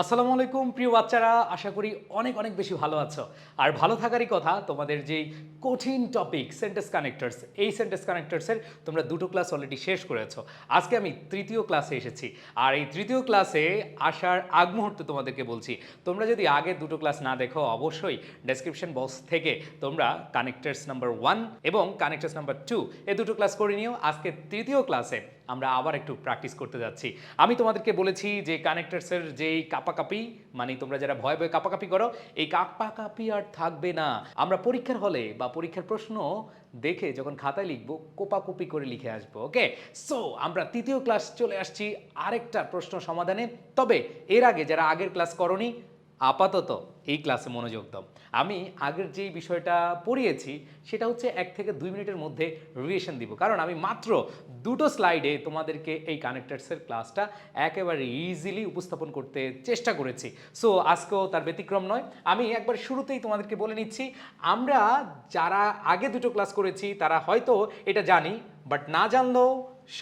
আসসালামু আলাইকুম, প্রিয় বাচ্চারা। আশা করি অনেক অনেক বেশি ভালো আছো। আর ভালো থাকারই কথা, তোমাদের যেই কঠিন টপিক সেন্টেন্স কানেক্টরস এই সেন্টেন্স কানেক্টরসের তোমরা দুটো ক্লাস অলরেডি শেষ করেছ। আজকে আমি তৃতীয় ক্লাসে এসেছি। আর এই তৃতীয় ক্লাসে আসার আগ মুহূর্তে তোমাদেরকে বলছি, তোমরা যদি আগে দুটো ক্লাস না দেখো, অবশ্যই ডেসক্রিপশন বক্স থেকে তোমরা কানেক্টার্স নাম্বার ওয়ান এবং কানেক্টার্স নাম্বার টু এই দুটো ক্লাস করে নিও। আজকে তৃতীয় ক্লাসে আমরা আবার একটু প্র্যাকটিস করতে যাচ্ছি। আমি তোমাদেরকে বলেছি যে কানেক্টার্সের যেই কাপাকাপি মানে তোমরা যারা ভয় ভয়ে কাপাকাপি করো, এই কাপাকাপি আর থাকবে না। আমরা পরীক্ষার হলে বা পরীক্ষার প্রশ্ন দেখে যখন খাতায় লিখব, কোপাকুপি করে লিখে আসব ওকে সো আমরা তৃতীয় ক্লাস চলে আসছি, আরেকটা প্রশ্ন সমাধানে। তবে এর আগে যারা আগের ক্লাস করনি, আপাতত এই ক্লাসে মনোযোগ দাও। আমি আগের যেই বিষয়টা পড়িয়েছি, সেটা হচ্ছে এক থেকে দুই মিনিটের মধ্যে রিভিশন দিব। কারণ আমি মাত্র দুটো স্লাইডে তোমাদেরকে এই কানেক্টার্সের ক্লাসটা একেবারে ইজিলি উপস্থাপন করতে চেষ্টা করেছি। সো আজকেও তার ব্যতিক্রম নয়। আমি একবার শুরুতেই তোমাদেরকে বলে নিচ্ছি, আমরা যারা আগে দুটো ক্লাস করেছি, তারা হয়তো এটা জানি বাট না জানলেও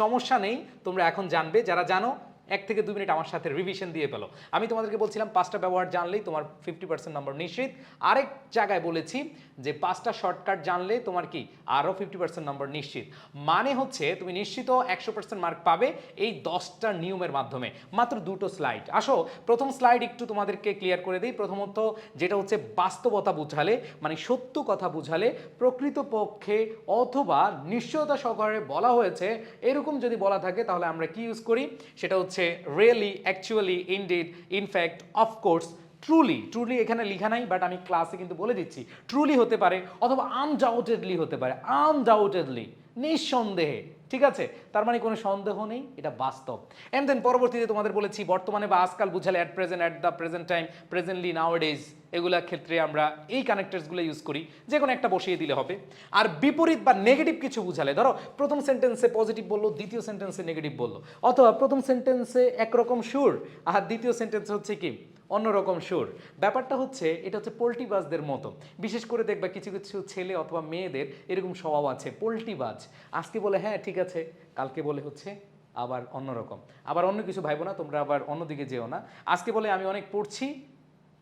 সমস্যা নেই। তোমরা এখন জানবে, যারা জানো এক থেকে দুই মিনিট আমার সাথে রিভিশন দিয়ে পেল আমি তোমাদেরকে বলছিলাম, পাঁচটা ব্যবহার জানলেই তোমার ফিফটি পার্সেন্ট নম্বর নিশ্চিত। আরেক জায়গায় বলেছি যে পাঁচটা শর্টকাট জানলে তোমার কি? আরও ফিফটি পার্সেন্ট নম্বর নিশ্চিত। মানে হচ্ছে তুমি নিশ্চিত একশো পার্সেন্ট মার্ক পাবে এই দশটা নিয়মের মাধ্যমে। মাত্র দুটো স্লাইড আসো, প্রথম স্লাইড একটু তোমাদেরকে ক্লিয়ার করে দিই। প্রথমত যেটা হচ্ছে বাস্তবতা বুঝালে মানে সত্য কথা বুঝালে প্রকৃতপক্ষে অথবা নিশ্চয়তা সহকারে বলা হয়েছে, এরকম যদি বলা থাকে তাহলে আমরা কি ইউজ করি? সেটা হচ্ছে really actually indeed in fact of course truly truly এখানে লিখা নাই বাট আমি ক্লাসে কিন্তু বলে দিচ্ছি ট্রুলি হতে পারে অথবা আনডাউটেডলি হতে পারে আনডাউটেডলি নিঃসন্দেহে। ঠিক আছে? তার মানে কোনো সন্দেহ নেই, এটা বাস্তব। এন্ড দেন পরবর্তীতে তোমাদের বলেছি, বর্তমানে বা আজকাল বুঝালে at present at the present time presently nowadays এগুলোর ক্ষেত্রে আমরা এই কানেক্টার্সগুলো ইউজ করি, যে কোনো একটা বসিয়ে দিলে হবে। আর বিপরীত বা নেগেটিভ কিছু বুঝালে, ধরো, প্রথম সেন্টেন্সে পজিটিভ বলল, দ্বিতীয় সেন্টেন্সে নেগেটিভ বলল। অথবা প্রথম সেন্টেন্সে একরকম সুর আর দ্বিতীয় সেন্টেন্স হচ্ছে কি? অন্যরকম সুর। ব্যাপারটা হচ্ছে, এটা হচ্ছে পোল্টিবাজদের মতো। বিশেষ করে দেখবা কিছু কিছু ছেলে অথবা মেয়েদের এরকম স্বভাব আছে পোল্টিবাজ আজকে বলে হ্যাঁ ঠিক আছে। কালকে বলে হচ্ছে আবার অন্যরকম। আবার অন্য কিছু ভাইবো না, তোমরা আবার অন্যদিকে যেও না। আজকে বলে, আমি অনেক পড়ছি।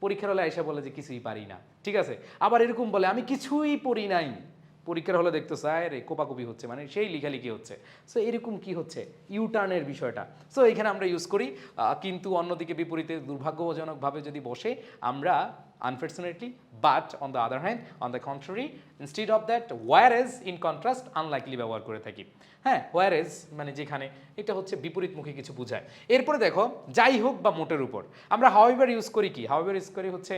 পরীক্ষার হলে আইসা বলে যে, কিছুই পারি না। ঠিক আছে? আবার এরকম বলে, আমি কিছুই পড়ি নাই। পরীক্ষার হলে দেখতো স্যার রে, কোপাকুপি হচ্ছে। মানে সেই লিখালিখি হচ্ছে। সো এরকম কি হচ্ছে? ইউটার্নের বিষয়টা। সো এখানে আমরা ইউজ করি কিন্তু অন্যদিকে বিপরীতে দুর্ভাগ্যজনকভাবে যদি বসে, আমরা unfortunately but on the other hand on the contrary instead of that whereas in contrast unlikely ব্যবহার করে থাকি। হ্যাঁ ওয়ার এজ মানে যেখানে, এটা হচ্ছে বিপরীত বিপরীতমুখী কিছু বোঝায়। এরপরে দেখো, যাই হোক বা মোটের উপর। আমরা হাওয়াইবার ইউজ করি কি? হাওয়াইবার ইউজ করি হচ্ছে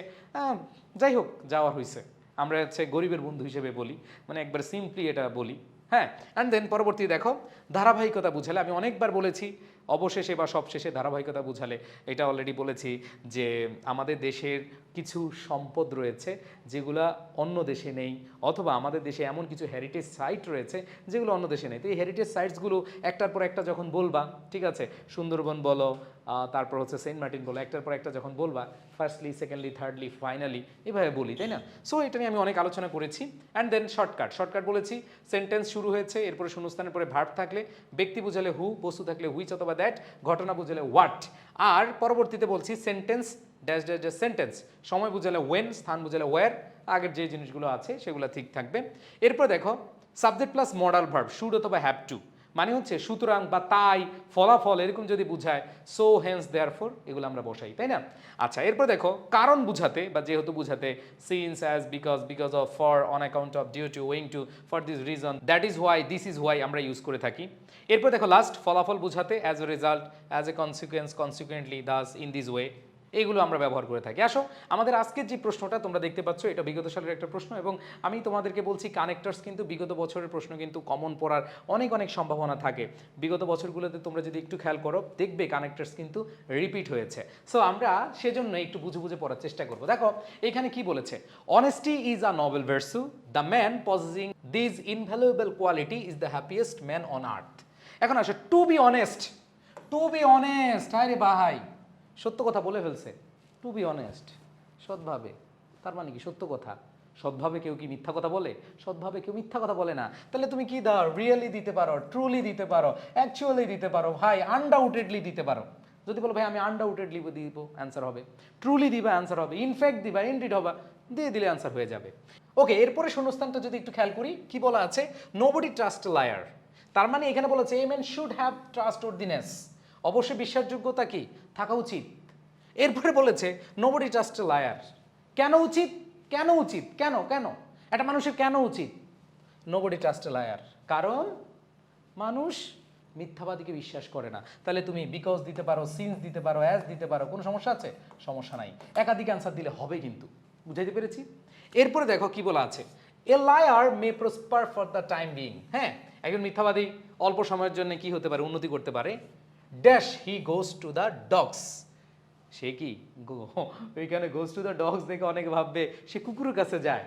যাই হোক, যাওয়া হয়েছে আমরা হচ্ছে গরিবের বন্ধু হিসেবে বলি মানে একবার সিম্পলি এটা বলি হ্যাঁ? অ্যান্ড দেন পরবর্তী দেখো, ধারাবাহিকতা বুঝালে, আমি অনেকবার বলেছি, অবশেষে বা সবশেষে ধারাবাহিকতা বুঝালে, এটা অলরেডি বলেছি যে আমাদের দেশের কিছু সম্পদ রয়েছে যেগুলা অন্য দেশে নেই, অথবা আমাদের দেশে এমন কিছু হেরিটেজ সাইট রয়েছে যেগুলো অন্য দেশে নেই। তো এই হেরিটেজ সাইটসগুলো একটার পর একটা যখন বলবা, ঠিক আছে? সুন্দরবন বলো তারপর হচ্ছে সেন্ট মার্টিন বলো, একটার পর একটা যখন বলবা ফার্স্টলি সেকেন্ডলি থার্ডলি ফাইনালি এভাবে বলি, তাই না? সো এটা নিয়ে আমি অনেক আলোচনা করেছি অ্যান্ড দেন শর্টকাট শর্টকাট বলেছি সেন্টেন্স শুরু হয়েছে, এরপরে শূন্যস্থানের পরে ভার্ব থাকলে, ব্যক্তি বুঝালে হু বস্তু থাকলে হুইচ অথবা দ্যাট ঘটনা বুঝালে হোয়াট আর পরবর্তীতে বলছি sentence dash dash dash sentence সময় বুঝালে ওয়েন স্থান বুঝালে ওয়ার আগের যে জিনিসগুলো আছে, সেগুলো ঠিক থাকবে। এরপর দেখো subject plus modal verb should অথবা হ্যাভ টু মানে হচ্ছে সুতরাং বা তাই ফলাফল এরকম যদি বুঝায় সো হেন্স দেয়ার ফোর এগুলো আমরা বসাই, তাই না? আচ্ছা এরপর দেখো, কারণ বুঝাতে বা যেহেতু বুঝাতে since as because because of for on account of due to owing to for this reason that is why this is why আমরা ইউজ করে থাকি। এরপর দেখো লাস্ট ফলাফল বুঝাতে as a result as a consequence consequently thus in this way এইগুলো আমরা ব্যবহার করে থাকি। আসো, আমাদের আজকের যে প্রশ্নটা তোমরা দেখতে পাচ্ছ, এটা বিগত সালের একটা প্রশ্ন এবং আমি তোমাদেরকে বলছি কানেক্টার্স কিন্তু বিগত বছরের প্রশ্ন কিন্তু কমন পড়ার অনেক অনেক সম্ভাবনা থাকে। বিগত বছরগুলোতে তোমরা যদি একটু খেয়াল করো, দেখবে কানেক্টার্স কিন্তু রিপিট হয়েছে। সো আমরা সেজন্য একটু বুঝে বুঝে পড়ার চেষ্টা করব। দেখো, এখানে কি বলেছে? Honesty is a noble virtue the man possessing this invaluable quality is the happiest man on earth এখন আসো to be honest to be honest হায় রে বাহাই। সত্য কথা বলে ফেলছে। টু বি অনেস্ট সৎভাবে। তার মানে কি? সত্য কথা। সৎভাবে কেউ কি মিথ্যা কথা বলে? সৎভাবে কেউ মিথ্যা কথা বলে না। তাহলে তুমি কি দাও? রিয়েলি দিতে পারো? ট্রুলি দিতে পারো? অ্যাকচুয়ালি দিতে পারো? ভাই আনডাউটেডলি দিতে পারো। যদি বলো, ভাই, আমি আনডাউটেডলি দিব অ্যান্সার হবে। ট্রুলি দিবা অ্যান্সার হবে। ইনফ্যাক্ট দিবা ইনডিড হবা। দিয়ে দিলে অ্যান্সার হয়ে যাবে। ওকে এরপরে শূন্যস্থানটা যদি একটু খেয়াল করি, কি বলা আছে? নোবডি ট্রাস্ট লায়ার তার মানে এখানে বলেছে a man should have trustworthiness অবশ্যই বিশ্বাসযোগ্যতা কি? থাকা উচিত। এরপরে বলেছে নোবডি ট্রাস্ট লায়ার কেন উচিত? কেন উচিত? কেন? কেন? একটা মানুষের কেন উচিত? নোবডি ট্রাস্ট লায়ার কারণ মানুষ মিথ্যাবাদীকে বিশ্বাস করে না। তাহলে তুমি বিকজ দিতে পারো সিন্স দিতে পারো অ্যাজ দিতে পারো, কোনো সমস্যা আছে? সমস্যা নাই। একাধিক অ্যান্সার দিলে হবে কিন্তু। বুঝাইতে পেরেছি? এরপরে দেখো কি বলা আছে। A liar may prosper for the time being হ্যাঁ একজন মিথ্যাবাদী অল্প সময়ের জন্য কি হতে পারে? উন্নতি করতে পারে। Dash he goes to the dogs সে কি? ওইখানে গোস টু দ্য ডগস দেখে অনেকে ভাববে, সে কুকুরের কাছে যায়।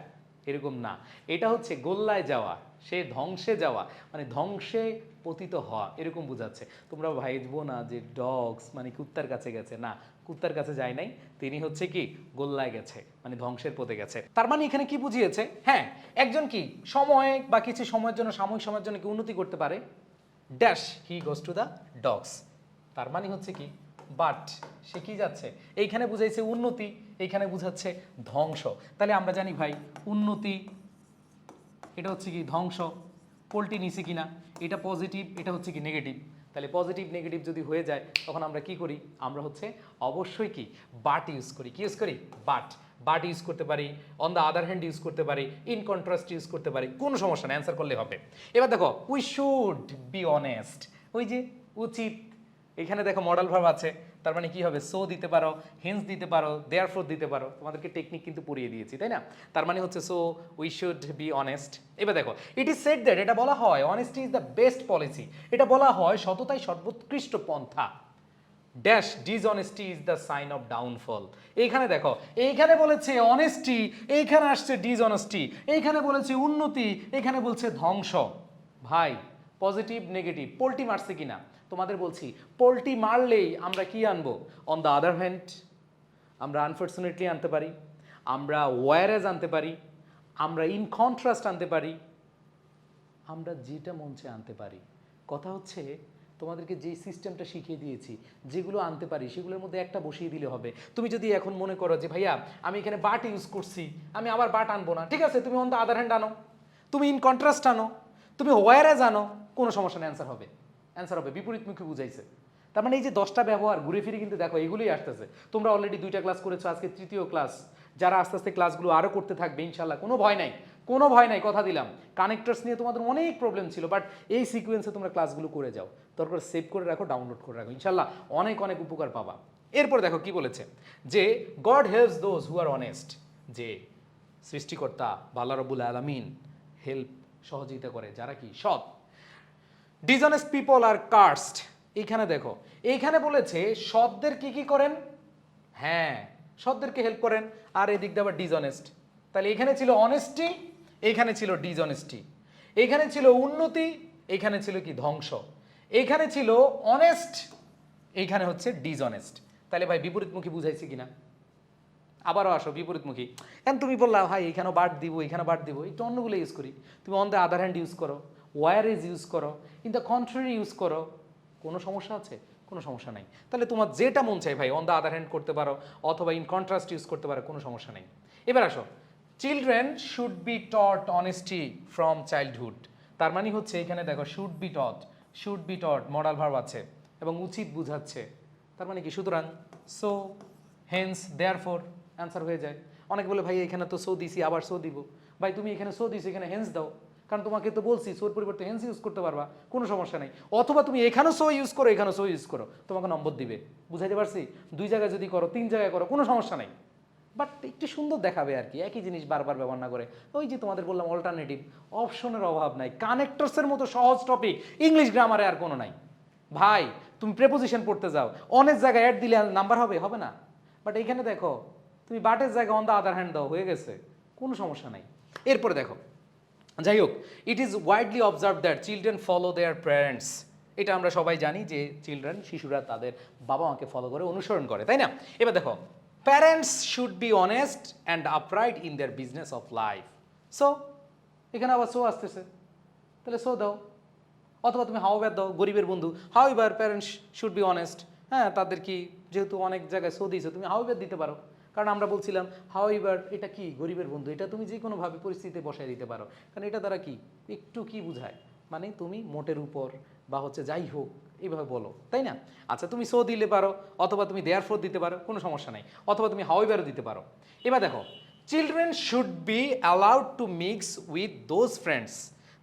এরকম না। এটা হচ্ছে গোল্লায় যাওয়া, সে ধ্বংসে যাওয়া মানে ধ্বংসে পতিত হওয়া, এরকম বোঝাচ্ছে। তোমরা ভাইবো না যে ডগস মানে কুত্তার কাছে গেছে। না, কুত্তার কাছে যায় নাই। তিনি হচ্ছে কি? গোল্লায় গেছে মানে ধ্বংসের পথে গেছে। তার মানে এখানে কি বুঝিয়েছে? হ্যাঁ একজন কি সময় বা কিছু সময়ের জন্য, সাময়িক সময়ের জন্য কি উন্নতি করতে পারে? Dash he goes to the dogs তার মানে হচ্ছে কি? বাট সে কি যাচ্ছে? এইখানে বুঝাইছে উন্নতি, এইখানে বুঝাচ্ছে ধ্বংস। তাহলে আমরা জানি ভাই, উন্নতি, এটা হচ্ছে কি ধ্বংস? পোলটি নিচে কিনা? এটা পজিটিভ এটা হচ্ছে কি নেগেটিভ তাহলে পজিটিভ নেগেটিভ যদি হয়ে যায়, তখন আমরা কি করি? আমরা হচ্ছে অবশ্যই কি? বাট ইউজ করি। কি ইউজ করি? বাট বাট ইউজ করতে পারি on the other hand use করতে পারি ইন কন্ট্রাস্ট ইউজ করতে পারি, কোনো সমস্যা না অ্যান্সার করলে হবে। এবার দেখো উই শুড বি অনেস্ট ওই যে, উচিত এখানে দেখো মডেল ভার্ব আছে, তার মানে কি হবে? সো দিতে পারো হেন্স দিতে পারো দেয়ার ফোর দিতে পারো। তোমাদেরকে টেকনিক কিন্তু পড়িয়ে দিয়েছি, তাই না? তার মানে হচ্ছে so we should be honest এবার দেখো ইট ইজ সেট দ্যাট এটা বলা হয় honesty is the best policy এটা বলা হয় সততাই সর্বোৎকৃষ্ট পন্থা। Dash dishonesty is the sign of downfall এইখানে দেখো, এইখানে বলেছে অনেস্টি এইখানে আসছে ডিসঅনেস্টি এইখানে বলেছে উন্নতি এখানে বলছে ধ্বংস। ভাই পজিটিভ নেগেটিভ পোল্টি মারছে কিনা? তোমাদের বলছি, পোলট্রি মারলেই আমরা কি আনব? অন দ্য আদার হ্যান্ড আমরা আনফর্চুনেটলি আনতে পারি, আমরা ওয়ারেজ আনতে পারি, আমরা ইন কন্ট্রাস্ট আনতে পারি, আমরা যেটা মঞ্চে আনতে পারি। কথা হচ্ছে, তোমাদেরকে যে সিস্টেমটা শিখিয়ে দিয়েছি, যেগুলো আনতে পারি, সেগুলোর মধ্যে একটা বসিয়ে দিলে হবে। তুমি যদি এখন মনে করো যে, ভাইয়া, আমি এখানে বাট ইউজ করছি, আমি আবার বাট আনব না। ঠিক আছে, তুমি অন দ্য আদার হ্যান্ড আনো। তুমি ইন কন্ট্রাস্ট আনো। তুমি ওয়ারেজ আনো, কোনো সমস্যা নেই অ্যান্সার হবে। অ্যান্সার হবে বিপরীতমুখী বুঝাইছে। তার মানে এই যে দশটা ব্যবহার, ঘুরে ফিরে কিন্তু দেখো, এগুলোই আসতেছে। তোমরা অলরেডি দুইটা ক্লাস করেছ, আজকে তৃতীয় ক্লাস যারা আস্তে আস্তে ক্লাসগুলো আরও করতে থাকবে ইনশাল্লাহ কোনো ভয় নাই, কোনো ভয় নাই, কথা দিলাম। কানেক্টার্স নিয়ে তোমাদের অনেক প্রবলেম ছিল বাট এই সিকোয়েন্সে তোমরা ক্লাসগুলো করে যাও। তারপর সেভ করে রাখো ডাউনলোড করে রাখো ইনশাল্লাহ অনেক অনেক উপকার পাবা। এরপর দেখো কি বলেছে, যে God helps those who are honest যে সৃষ্টিকর্তা বাল্লা রবুল আলমিন হেল্প সহযোগিতা করে। যারা কি? সৎ। ডিসঅনেস্ট পিপল আর কার্সড এইখানে দেখো। এইখানে বলেছে, সৎদের কি কি করেন? হ্যাঁ সৎদেরকে হেল্প করেন। আর এদিক দিয়ে আবার ডিজনেস্ট তাহলে এখানে ছিল অনেস্টি এইখানে ছিল ডিজনেস্টি এইখানে ছিল উন্নতি, এইখানে ছিল কি ধ্বংস। এইখানে ছিল অনেস্ট এইখানে হচ্ছে ডিজনেস্ট তাহলে ভাই বিপরীতমুখী বুঝাইছি কিনা? আবারও আসো বিপরীতমুখী। এখন তুমি বললা, ভাই এখানেও বাট দিব এখানে বাট দিব, একটু অন্যগুলো ইউজ করি। তুমি on the other hand use করো। ওয়ারেজ ইউজ করো ইন দ্য কন্ট্রারি ইউজ করো, কোনো সমস্যা আছে? কোনো সমস্যা নেই। তাহলে তোমার যেটা মন চাই ভাই অন দ্য আদার হ্যান্ড করতে পারো, অথবা ইন কন্ট্রাস্ট ইউজ করতে পারো, কোনো সমস্যা নেই। এবার আসো children should be taught honesty from childhood তার মানে হচ্ছে এখানে দেখো should be taught should be taught modal verb আছে, এবং উচিত বুঝাচ্ছে। তার মানে কি? সুতরাং so hence therefore answer হয়ে যায়। অনেক বলে, ভাই, এখানে তো সো দিছি, আবার সো দিব। ভাই, তুমি এখানে সো দিছো, এখানে হেন্স দাও। কারণ তোমাকে তো বলছি, সোর পরিবর্তে হেন্স ইউজ করতে পারবা, কোনো সমস্যা নেই। অথবা তুমি এখানেও সো ইউজ করো, এখানেও সো ইউজ করো, তোমাকে নম্বর দিবে। বুঝাইতে পারছি? দুই জায়গায় যদি করো, তিন জায়গায় করো, কোনো সমস্যা নেই। বাট একটু সুন্দর দেখাবে আর কি, একই জিনিস বারবার ব্যবহার না করে। ওই যে তোমাদের বললাম অল্টারনেটিভ অপশনের অভাব নাই। কানেক্টরসের মতো সহজ টপিক ইংলিশ গ্রামারে আর কোনো নাই। ভাই, তুমি প্রেপোজিশন পড়তে যাও। অনেক জায়গায় অ্যাড দিলে নাম্বার হবে হবে না। বাট এইখানে দেখো, তুমি বাটের জায়গায় অন দ্য আদার হ্যান্ড দাও, হয়ে গেছে। কোনো সমস্যা নাই। এরপরে দেখো যাই হোক it is widely observe that children follow their parents এটা আমরা সবাই জানি যে চিলড্রেন শিশুরা তাদের বাবা মাকে ফলো করে, অনুসরণ করে, তাই না? এবার দেখো parents should be honest and upright in their business of life so এখানে আবার সো আসতেছে। তাহলে সো দাও। অথবা তুমি হাও ব্যাদ দাও, গরিবের বন্ধু however parents should be honest হ্যাঁ তাদের কি যেহেতু অনেক জায়গায় সো দিয়েছ, তুমি হাউইবার দিতে পারো? কারণ আমরা বলছিলাম হাউইবার এটা কি? গরিবের বন্ধু। এটা তুমি যে কোনোভাবে পরিস্থিতিতে বসায় দিতে পারো। কারণ এটা দ্বারা কি? একটু কি বুঝায়? মানে তুমি মোটের উপর বা হচ্ছে যাই হোক এইভাবে বলো, তাই না? আচ্ছা তুমি সো দিলে পারো, অথবা তুমি দেয়ার ফোর দিতে পারো, কোনো সমস্যা নাই। অথবা তুমি হাউইবারও দিতে পারো। এবার দেখো children should be allowed to mix with those friends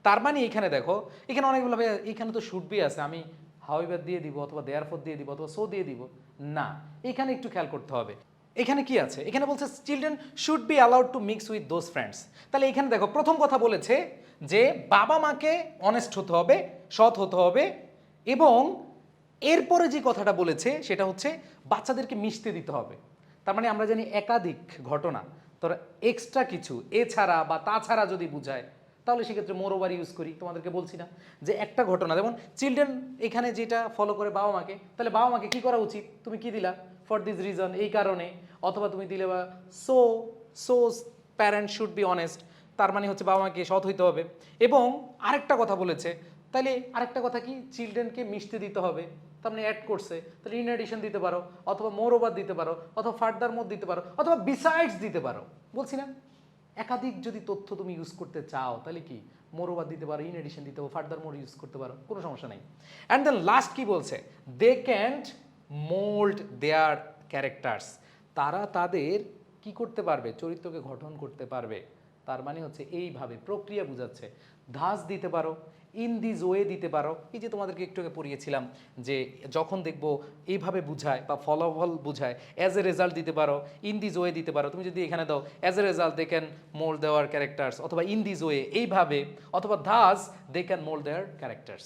তার মানে এখানে দেখো, এখানে অনেকগুলো এখানে তো শুড বি আছে। আমি হাউইবার দিয়ে দিব, অথবা দেয়ার ফোর দিয়ে দিব, অথবা সো দিয়ে দিব। না, এখানে একটু খেয়াল করতে হবে। এখানে কি আছে? এখানে বলছে children should be allowed to mix with those friends তাহলে এখানে দেখো, প্রথম কথা বলেছে যে বাবা মাকে অনেস্ট হতে হবে, সৎ হতে হবে এবং এরপরে যে কথাটা বলেছে সেটা হচ্ছে বাচ্চাদেরকে মিশতে দিতে হবে। তার মানে আমরা জানি একাধিক ঘটনা। তোরা এক্সট্রা কিছু, এছাড়া বা তাছাড়া যদি বুঝায়, তাহলে সেক্ষেত্রে মোরোবার ইউজ করি। তোমাদেরকে বলছি না যে একটা ঘটনা, যেমন চিলড্রেন এখানে যেটা ফলো করে বাবা মাকে, তাহলে বাবা মাকে কি করা উচিত? তুমি কি দিলা? ফর দিস রিজন এই কারণে, অথবা তুমি দিলে বা so so parent should be honest তার মানে হচ্ছে বাবা মাকে সৎ হইতে হবে। এবং আরেকটা কথা বলেছে তাহলে আরেকটা কথা কি চিলড্রেনকে মিশতে দিতে হবে, তার মানে অ্যাড করছে, তাহলে ইন এডিশন দিতে পারো, অথবা মোর ওভার দিতে পারো, অথবা ফার্দার মোর দিতে পারো, অথবা বিসাইডস দিতে পারো, বলছি না? একাধিক যদি তথ্য তুমি ইউজ করতে চাও, তাহলে কি মোর ওভার দিতে পারো ইন এডিশন দিতে পারো ফার্দার মোর ইউজ করতে পারো, কোনো সমস্যা নেই। অ্যান্ড দেন লাস্ট কি বলছে they can't mould their characters তারা তাদের কি করতে পারবে? চরিত্রকে গঠন করতে পারবে। তার মানে হচ্ছে এইভাবে প্রক্রিয়া বুঝাচ্ছে। ধাস দিতে পারো ইন দিজ ওয়ে দিতে পারো। এই যে তোমাদেরকে একটু আগে পড়িয়েছিলাম যে যখন দেখব এইভাবে বুঝায় বা ফলাফল বুঝায় অ্যাজ এ রেজাল্ট দিতে পারো ইন দিজ ওয়ে দিতে পারো। তুমি যদি এখানে দাও as a result they can mould their characters অথবা ইন দিজ ওয়ে এইভাবে, অথবা thus they can mould their characters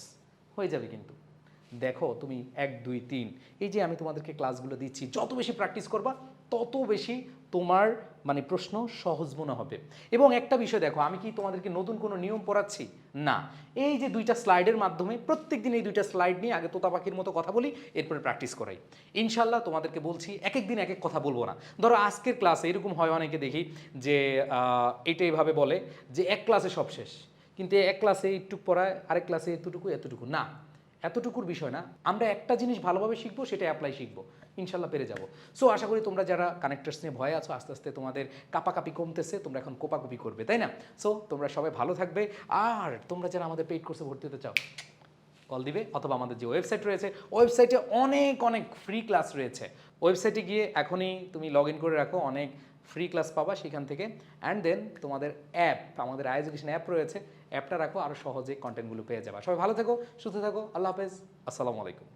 হয়ে যাবে কিন্তু। দেখো তুমি এক, দুই, তিন। এই যে আমি তোমাদেরকে ক্লাসগুলো দিচ্ছি, যত বেশি প্র্যাকটিস করবা, তত বেশি তোমার মানে প্রশ্ন সহজ মনে হবে। এবং একটা বিষয় দেখো, আমি কি তোমাদেরকে নতুন কোনো নিয়ম পড়াচ্ছি? না। এই যে দুইটা স্লাইডের মাধ্যমে প্রত্যেক দিন এই দুইটা স্লাইড নিয়ে আগে তোতা পাখির মতো কথা বলি, এরপরে প্র্যাকটিস করাই। ইনশাল্লাহ তোমাদেরকে বলছি এক এক দিন এক এক কথা বলব না। ধরো আজকের ক্লাসে এরকম হয় অনেকে দেখি যে এটা এইভাবে বলে যে, এক ক্লাসে সব শেষ। কিন্তু এক ক্লাসে একটু পড়ায়, আরেক ক্লাসে এতটুকু এতটুকু। না। এতটুকুর বিষয় না। আমরা একটা জিনিস ভালোভাবে শিখব সেটা অ্যাপ্লাই শিখব। ইনশাল্লাহ পেরে যাব। সো আশা করি তোমরা যারা কানেক্টার্স নিয়ে ভয় আছো, আস্তে আস্তে তোমাদের কাপাকাপি কমতেছে, তোমরা এখন কোপাকুপি করবে, তাই না? সো তোমরা সবাই ভালো থাকবে। আর তোমরা যারা আমাদের পেইড কোর্সে ভর্তি হতে চাও কল দিবে, অথবা আমাদের যে ওয়েবসাইট রয়েছে ওয়েবসাইটে অনেক অনেক ফ্রি ক্লাস রয়েছে। ওয়েবসাইটে গিয়ে এখনই তুমি লগ ইন করে রাখো, অনেক ফ্রি ক্লাস পাবা সেখান থেকে। অ্যান্ড দেন তোমাদের অ্যাপ আমাদের আই অ্যাপ রয়েছে অ্যাপটা রাখো আরও সহজে কন্টেন্টগুলো পেয়ে যাবা। সবাই ভালো থেকো, সুস্থ থাকো, আল্লাহ হাফেজ, আসসালামু আলাইকুম।